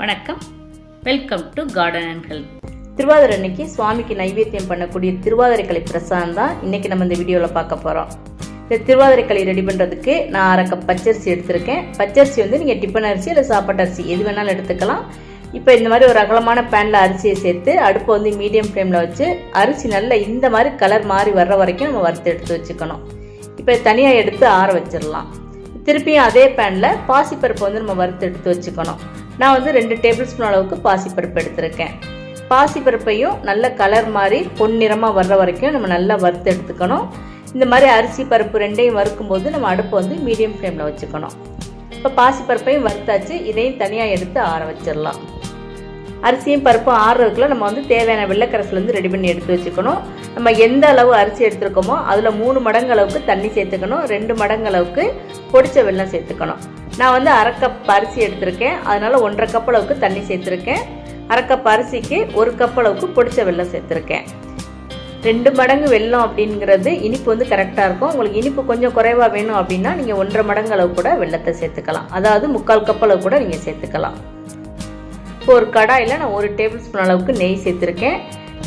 வணக்கம். Welcome to garden and health Thiruvathirai அன்னைக்கு சுவாமிக்கு நைவேத்தியம் பண்ணக்கூடிய திருவாதிரைக்களி பிரசாதம் தான் இன்றைக்கி நம்ம இந்த வீடியோவில் பார்க்க போகிறோம் இந்த திருவாதிரைக்களி ரெடி பண்ணுறதுக்கு நான் அரை கப் பச்சரிசி எடுத்திருக்கேன். பச்சரிசி வந்து நீங்கள் டிஃபன் அரிசி இல்லை சாப்பாட்டு அரிசி எது வேணாலும் எடுத்துக்கலாம். இப்போ இந்த மாதிரி ஒரு அகலமான பேனில் அரிசியை சேர்த்து அடுப்பை வந்து மீடியம் ஃப்ளேமில் வச்சு அரிசி நல்ல இந்த மாதிரி கலர் மாறி வர்ற வரைக்கும் நம்ம வறுத்து எடுத்து வச்சுக்கணும். இப்போ தனியாக எடுத்து ஆற வச்சிடலாம். திருப்பியும் அதே பேனில் பாசிப்பருப்பு வந்து நம்ம வறுத்து எடுத்து வச்சுக்கணும். நான் வந்து ரெண்டு டேபிள் ஸ்பூன் அளவுக்கு பாசிப்பருப்பு எடுத்திருக்கேன். பாசிப்பருப்பையும் நல்ல கலர் மாதிரி பொன்னிறமாக வர்ற வரைக்கும் நம்ம நல்லா வறுத்து எடுத்துக்கணும். இந்த மாதிரி அரிசி பருப்பு ரெண்டையும் வறுக்கும்போது நம்ம அடுப்பை வந்து மீடியம் ஃப்ளேமில் வச்சுக்கணும். இப்போ பாசிப்பருப்பையும் வறுத்தாச்சு இதையும் தனியாக எடுத்து ஆற வச்சிடலாம். அரிசியும் பருப்பும் ஆறுறதுக்குள்ள நம்ம வந்து தேவையான வெள்ளைக்கரசிலேருந்து ரெடி பண்ணி எடுத்து வச்சுக்கணும். நம்ம எந்த அளவு அரிசி எடுத்துருக்கோமோ அதில் மூணு மடங்கு அளவுக்கு தண்ணி சேர்த்துக்கணும். ரெண்டு மடங்கு அளவுக்கு பொடிச்ச வெல்லம் சேர்த்துக்கணும். நான் வந்து அரை கப் அரிசி எடுத்திருக்கேன். அதனால் ஒன்றரை கப் அளவுக்கு தண்ணி சேர்த்துருக்கேன். அரை கப் அரிசிக்கு ஒரு கப் அளவுக்கு பொடிச்ச வெல்லம் சேர்த்துருக்கேன். ரெண்டு மடங்கு வெல்லம் அப்படிங்கிறது இனிப்பு வந்து கரெக்டாக இருக்கும். உங்களுக்கு இனிப்பு கொஞ்சம் குறைவாக வேணும் அப்படின்னா நீங்கள் ஒன்றரை மடங்கு அளவு கூட வெல்லத்தை சேர்த்துக்கலாம். அதாவது முக்கால் கப் அளவு கூட நீங்கள் சேர்த்துக்கலாம். இப்போ ஒரு கடாயில் நான் ஒரு டேபிள் ஸ்பூன் அளவுக்கு நெய் சேர்த்துருக்கேன்.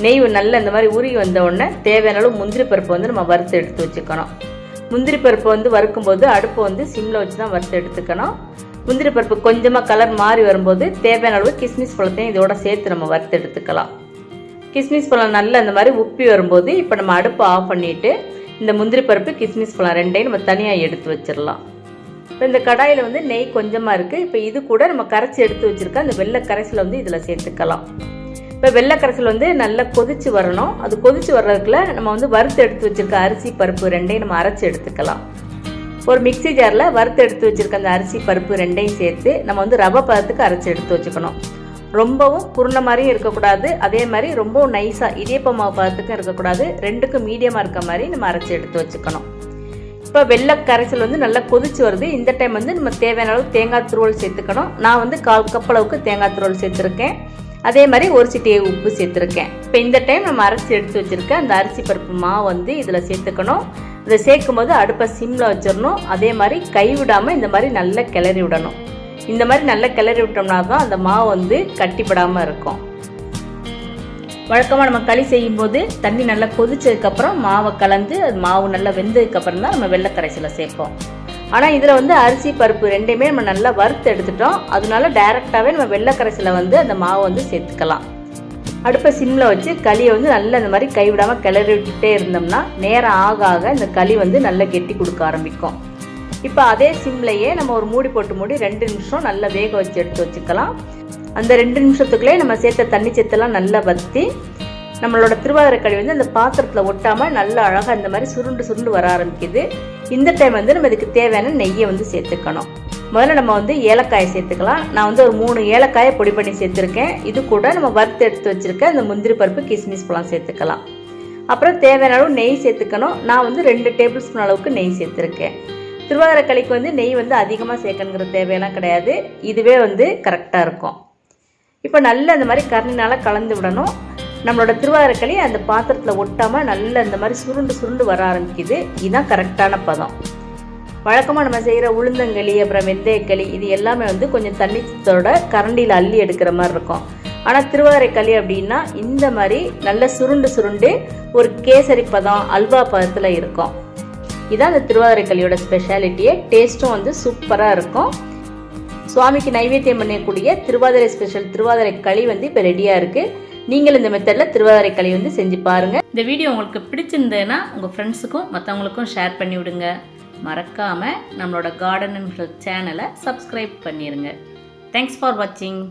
நெய் நல்ல இந்த மாதிரி உருகி வந்த உடனே தேவையான அளவு முந்திரி பருப்பு வந்து நம்ம வறுத்து எடுத்து வச்சுக்கணும். முந்திரி பருப்பு வந்து வறுக்கும்போது அடுப்பை வந்து சிம்மில் வச்சு தான் வறுத்து எடுத்துக்கணும். முந்திரி பருப்பு கொஞ்சமாக கலர் மாறி வரும்போது தேவையான அளவு கிஸ்மிஸ் பழத்தையும் இதோட சேர்த்து நம்ம வறுத்து எடுத்துக்கலாம். கிஸ்மிஸ் பழம் நல்லா இந்த மாதிரி உப்பி வரும்போது இப்போ நம்ம அடுப்பை ஆஃப் பண்ணிவிட்டு இந்த முந்திரி பருப்பு கிஸ்மிஸ் பழம் ரெண்டையும் நம்ம தனியாக எடுத்து வச்சிடலாம். இப்போ இந்த கடாயில் வந்து நெய் கொஞ்சமாக இருக்குது இப்போ இது கூட நம்ம கரைச்சி எடுத்து வச்சுருக்க அந்த வெள்ளை கரைசலை வந்து இதில் சேர்த்துக்கலாம். இப்போ வெள்ளை கரைசல் வந்து நல்லா கொதிச்சு வரணும். அது கொதிச்சு வர்றதுக்குள்ள நம்ம வந்து வறுத்து எடுத்து வச்சுருக்க அரிசி பருப்பு ரெண்டையும் நம்ம அரைச்சி எடுத்துக்கலாம். ஒரு மிக்சி ஜாரில் வறுத்து எடுத்து வச்சுருக்க அந்த அரிசி பருப்பு ரெண்டையும் சேர்த்து நம்ம வந்து ரவை பதத்துக்கு அரைச்சி எடுத்து வச்சுக்கணும். ரொம்பவும் குருணை மாதிரியும் இருக்கக்கூடாது. அதே மாதிரி ரொம்பவும் நைஸாக இடியப்ப மாவு பதத்துக்கும் இருக்கக்கூடாது. ரெண்டுக்கும் மீடியமாக இருக்க மாதிரி நம்ம அரைச்சி எடுத்து வச்சுக்கணும். இப்போ வெள்ளை கரைசல் வந்து நல்லா கொதிச்சு வருது. இந்த டைம் வந்து நம்ம தேவையான அளவு தேங்காய் துருவல் சேர்த்துக்கணும். நான் வந்து கால் கப் அளவுக்கு தேங்காய் துருவல் சேர்த்துருக்கேன். அதே மாதிரி ஒரு சிட்டியை உப்பு சேர்த்துருக்கேன். இப்போ இந்த டைம் நம்ம அரிசி எடுத்து வச்சுருக்க அந்த அரிசி பருப்பு மாவு வந்து இதில் சேர்த்துக்கணும். இதை சேர்க்கும் போது அடுப்பை சிம்மில் வச்சிடணும். அதே மாதிரி கைவிடாமல் இந்த மாதிரி நல்லா கிளறி விடணும். இந்த மாதிரி நல்லா கிளறி விட்டோம்னா தான் அந்த மாவு வந்து கட்டிப்படாமல் இருக்கும். வழக்கமாக நம்ம களி செய்யும்போது தண்ணி நல்லா கொதிச்சதுக்கப்புறம் மாவை கலந்து அது மாவு நல்லா வெந்ததுக்கப்புறம் தான் நம்ம வெள்ளை கரைசலை சேர்ப்போம். ஆனால் இதில் வந்து அரிசி பருப்பு ரெண்டையுமே நம்ம நல்லா வறுத்து எடுத்துட்டோம். அதனால டைரெக்டாகவே நம்ம வெள்ளை கரைசலை வந்து அந்த மாவை வந்து சேர்த்துக்கலாம். அடுப்பை சிம்மில் வச்சு களியை வந்து நல்லா இந்த மாதிரி கைவிடாமல் கிளறி விட்டுட்டே இருந்தோம்னா நேரம் ஆக ஆக இந்த களி வந்து நல்லா கெட்டி கொடுக்க ஆரம்பிக்கும். இப்போ அதே சிம்லையே நம்ம ஒரு மூடி போட்டு மூடி ரெண்டு நிமிஷம் நல்லா வேக வச்சு எடுத்து வச்சுக்கலாம். அந்த ரெண்டு நிமிஷத்துக்குள்ளே நம்ம சேர்த்த தண்ணி சேர்த்தெல்லாம் நல்லா வற்றி நம்மளோட திருவாதிரை வந்து அந்த பாத்திரத்தில் ஒட்டாமல் நல்லா அழகாக இந்த மாதிரி சுருண்டு சுருண்டு வர ஆரம்பிக்குது. இந்த டைம் வந்து நம்ம இதுக்கு தேவையான நெய்யை வந்து சேர்த்துக்கணும். முதல்ல நம்ம வந்து ஏலக்காயை சேர்த்துக்கலாம். நான் வந்து ஒரு மூணு ஏலக்காயை பொடி பண்ணி சேர்த்துருக்கேன். இது கூட நம்ம வறுத்து எடுத்து வச்சுருக்க அந்த முந்திரி பருப்பு கிஸ்மிஸ் பழம் சேர்த்துக்கலாம். அப்புறம் தேவையான அளவு நெய் சேர்த்துக்கணும். நான் வந்து ரெண்டு டேபிள் ஸ்பூன் அளவுக்கு நெய் சேர்த்துருக்கேன். திருவாதிரை வந்து நெய் வந்து அதிகமாக சேர்க்கணுங்கிற தேவையெல்லாம் கிடையாது. இதுவே வந்து கரெக்டாக இருக்கும். இப்போ நல்லா இந்த மாதிரி கரண்டினால் கலந்து விடணும். நம்மளோட திருவாதிரைக்களி அந்த பாத்திரத்தில் ஒட்டாமல் நல்லா இந்த மாதிரி சுருண்டு சுருண்டு வர ஆரம்பிக்குது. இதுதான் கரெக்டான பதம். வழக்கமாக நம்ம செய்கிற உளுந்தங்களி அப்புறம் வெந்தயக்களி இது எல்லாமே வந்து கொஞ்சம் தண்ணித்தோட கரண்டியில் அள்ளி எடுக்கிற மாதிரி இருக்கும். ஆனால் திருவாரைக்களி அப்படின்னா இந்த மாதிரி நல்ல சுருண்டு சுருண்டு ஒரு கேசரி பதம் அல்வா பதத்தில் இருக்கும். இதான் அந்த திருவாரைக்களியோட ஸ்பெஷாலிட்டியே டேஸ்ட்டும் வந்து சூப்பராக இருக்கும். சுவாமிக்கு நைவேத்தியம் பண்ணக்கூடிய திருவாதிரை ஸ்பெஷல் திருவாதிரை களி வந்து இப்போ ரெடியாக இருக்குது நீங்கள் இந்த மெத்தடில் திருவாதிரை களி வந்து செஞ்சு பாருங்கள் இந்த வீடியோ உங்களுக்கு பிடிச்சிருந்ததுன்னா உங்கள் ஃப்ரெண்ட்ஸுக்கும் மற்றவங்களுக்கும் ஷேர் பண்ணி விடுங்க. மறக்காமல் நம்மளோட கார்டன் அண்ட் ஹெல்த் சேனலை சப்ஸ்கிரைப் பண்ணிடுங்க தேங்க்ஸ் ஃபார் வாட்சிங்